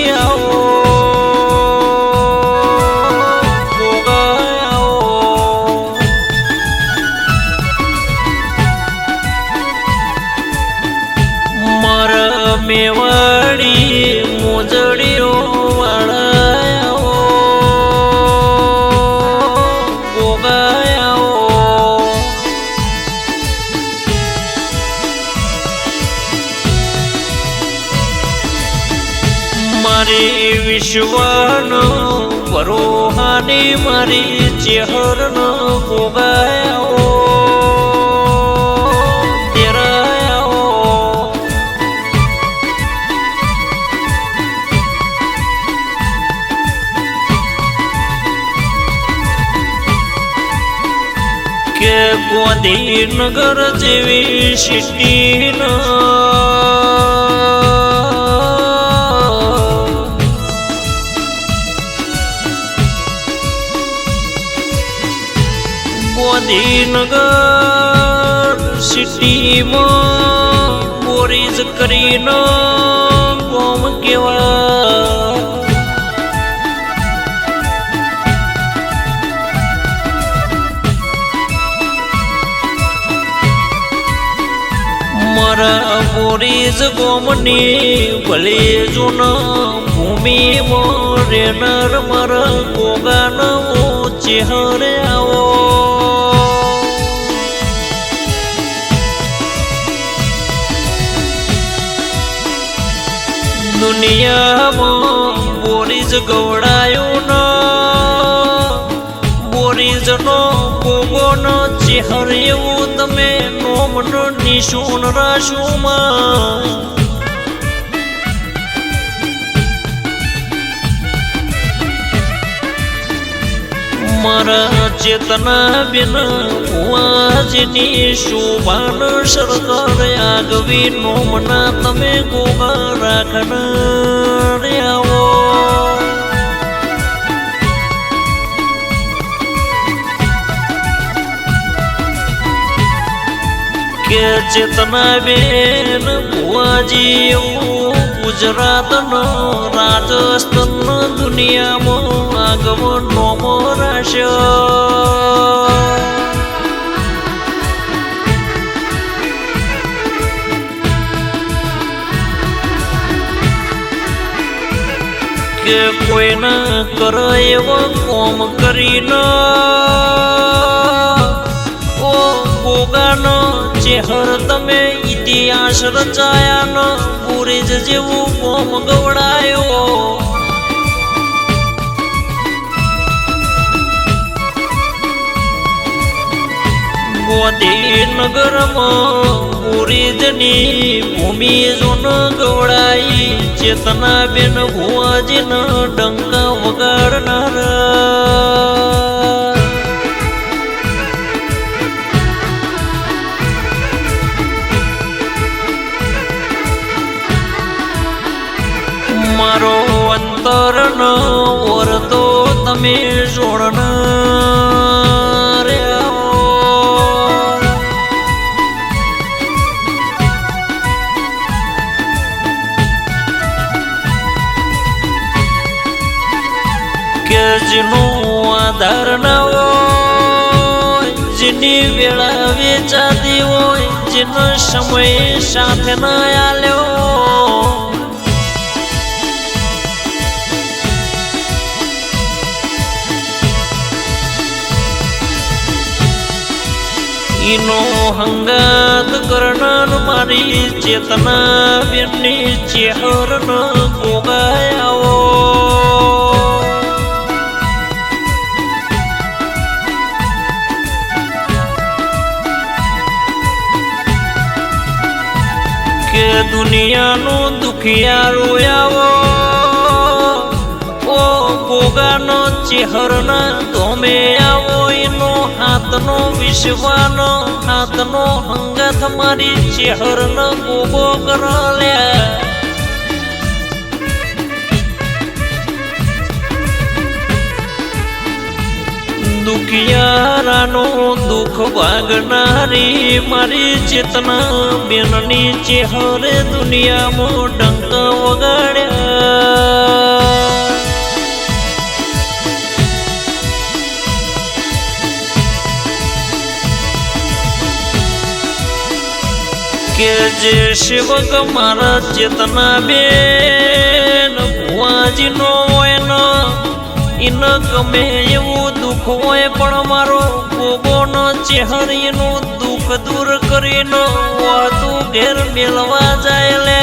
dunia મારી વિશ્વનો પરોહાની મારી ચેહરનો ગોબાયો કે ગોધીનગર જેવી સિટીન ગોધીનગર સિટીમાં બોરીજ કરીને ગોમ કેવા મારા બોરીજ ગોમની ભલે જૂના ભૂમિ રેનર મારા ગોગાનો ચેહરે ગવડાયો ન બોરીજનો કોગોનો ચેહર એવું તમે નોમનો નિશુન રાશુમાં. મારા ચેતના બિન વાજની શોભાન સરકાર આગવી નોમના તમે ગોગા રાખનાર કે ચેતના બેન, ભુવાજી એવું ગુજરાતનો રાજસ્થાન દુનિયામાં આગમન નોમો રાશે કે કોઈના કરે એવો કોમ કરીને ચેહર તમે ઇતિહાસ રચાયાનો પુરેજ જેવું કોમ ગવડાયો. ગોધીનગરમાં પુરીજની ભૂમિ જોન ગવડાઈ. ચેતના બેન ન ડંકા વગાડનારા. જેનો આધાર ના હોય, જેની વેળા વેચાતી હોય, જેનો સમય સાથે ના આલ્યો ઈનો હંગાત કરનાર મારી ચેતના બેનની ચેહર ન ગોગાયાઓ કે દુનિયાનો દુખિયારો આવો. ઓ ગોગાનો ચેહરના તમે આવો. એનો હાથનો વિશ્વાનો, હાથનો હંગત મારી ચેહરનો ગોગો કરલ્યા. દુખિયારાનો દુઃખ વાગનારી મારી ચેતના બેનની ચેહરે દુનિયામાં ડંક વગાડ્યા. કે જે શિવક મારા ચેતના બેન ભુવાજીનો ઇન ગમે એવું દુઃખ હોય પણ મારો ગોગોનો ચેહર એનું દુઃખ દૂર કરીને વાતું ઘેર મેળવા જાય લે.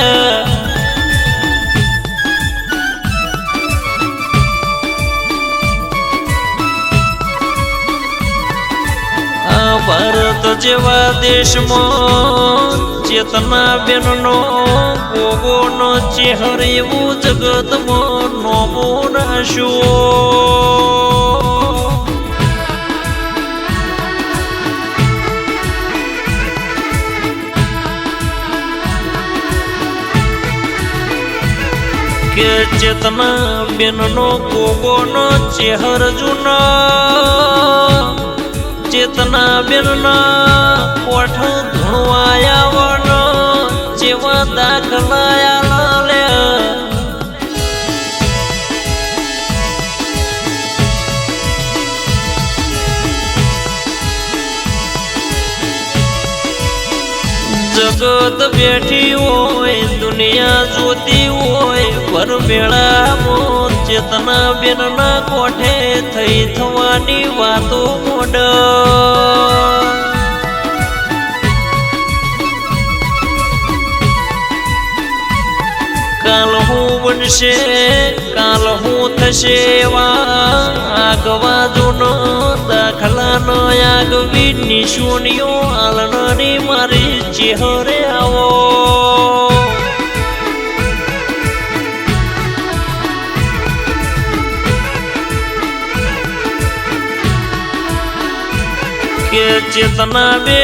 ભારત જેવા દેશમાં ચેતના બેનનો ગોગોનો ચેહર એવું જગતમાં નોમો રાખ્યો કે ચેતના બેનનો ગોગોનો ચેહર જૂનો. ચેતના બેનના કોઠો ધૂણવાયા વનો જેવા દાખલાયા લે જગત બેઠી હોય, દુનિયા જોતી હોય પર મેળામાં ચેતના બેનના કોઠે થઈ થવાની વાતો મોડ. કાલ હું બનશે, કાલ હું થશે આગવા જૂનો દાખલા ન આગવી નિશુનિયો આલનારી મારી ચેહરે. ચેતના બે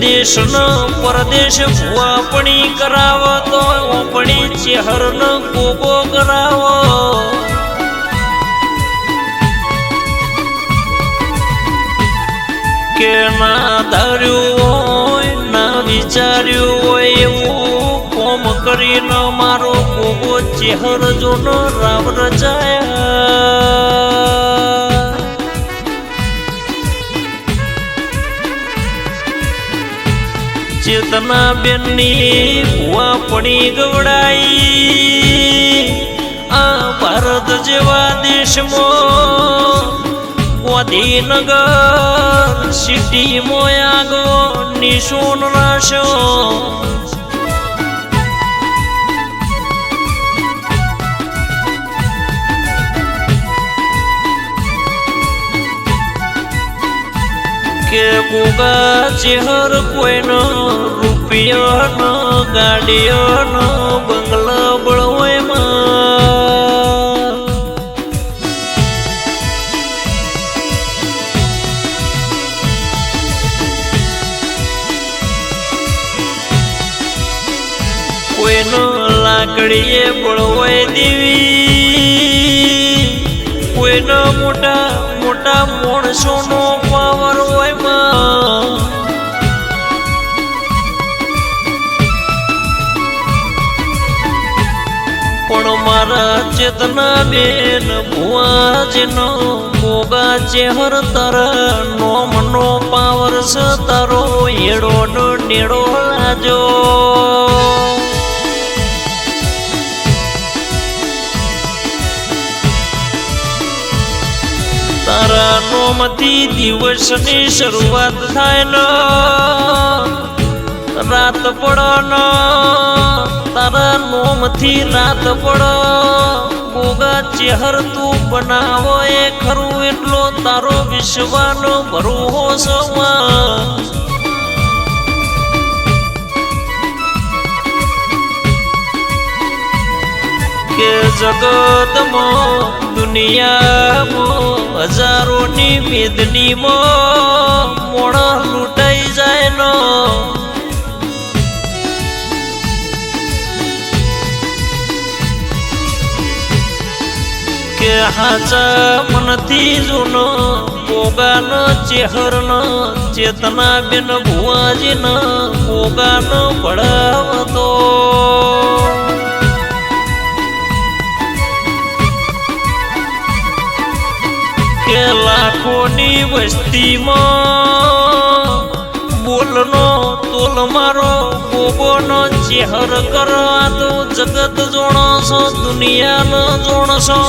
દેશનો પરદેશ ભુવાપણી કરાવો તો ઓપણી ચેહરનો ગોગો કરાવો. કે ના ધાર્યું હોય, ના વિચાર્યું હોય એવું કોમ કરીને મારો ગોગો ચેહર જોનો રામ રચાયા ચેતના બેનની ભુવા પડી ગવડાઈ. આ ભારત જેવા દેશમાં ગાંધીનગર સિટી મોયાગો નિશુન રાશો. કે ગોગા ચેહર કોઈનો, રૂપિયાનો, ગાડીઓનો, બંગલા બળવાયમાં કોઈનો લાકડીએ બળવાય દેવી, કોઈનો મોટા મોટા માણસોનો મારા ચેતના બેન ભુવાજીનો મોગા ચેહર તારા નોમનો પાવર તારો એડો નેડો લાજો. તારા નોમથી દિવસની શરૂઆત થાય ન. રાત પડો ન તારા નોમથી રાત પડો. ગોગા ચેહર તું બનાવો, એ ખરું એટલો તારો વિશ્વાનો ભરવો સવા. કે જગતમાં, દુનિયામાં હજારોની મેદનીમાં મોણ લૂંટાઈ હાચા મનથી જૂનો ભોગાનો ચેહરનો, ચેતના બેન ભુવાજીનો ભોગાનો પડાવતો કે લાખોની વસ્તીમાં બોલનો તોલ મારો ગોગોનો ચેહર કરવા તો જગત જોણો દુનિયાનો જોણસો.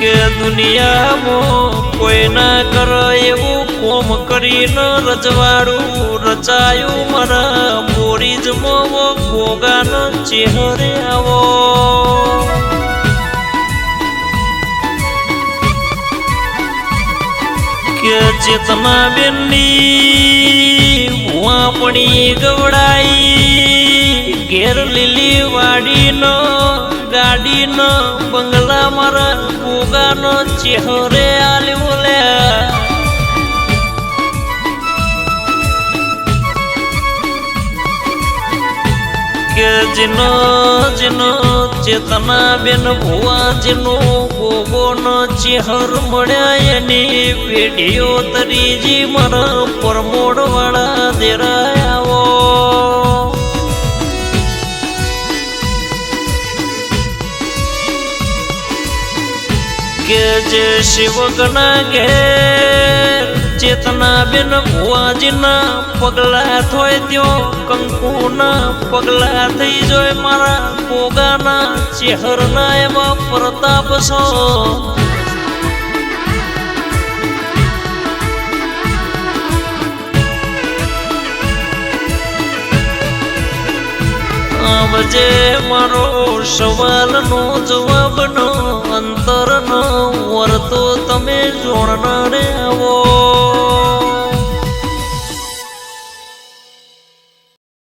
કે દુનિયામાં કોઈ ના કરે એવું કોમ કરીને રજવાડું રચાયું મારા મોરી જ મોવો ભોગાનો ચેહરે આવો. કે ચેતના બેનની હું આપણી ગવડાઈ ઘેર લીલી ગાડીનો બંગલા ગોગાનો ચેહરે આલી બોલ્યા કે જેનો જેનો ચેતના બેન ભુવા, જેનો ગોગોનો ચેહર મળ્યા એની પેઢીઓ તરીજી મારા પરમોડ વાળા દેરાય. જે શિવગના ઘેર. ચેતના બેન ભુવાજીના પગલા થોય ત્યો કંકુના પગલા થઈ જોય મારા પોગાના ચેહરના એવા પ્રતાપ છો. આવજે મારો સવાલનો જવાબનો અંતરનો વર્તો તમે જોડનારે આવો.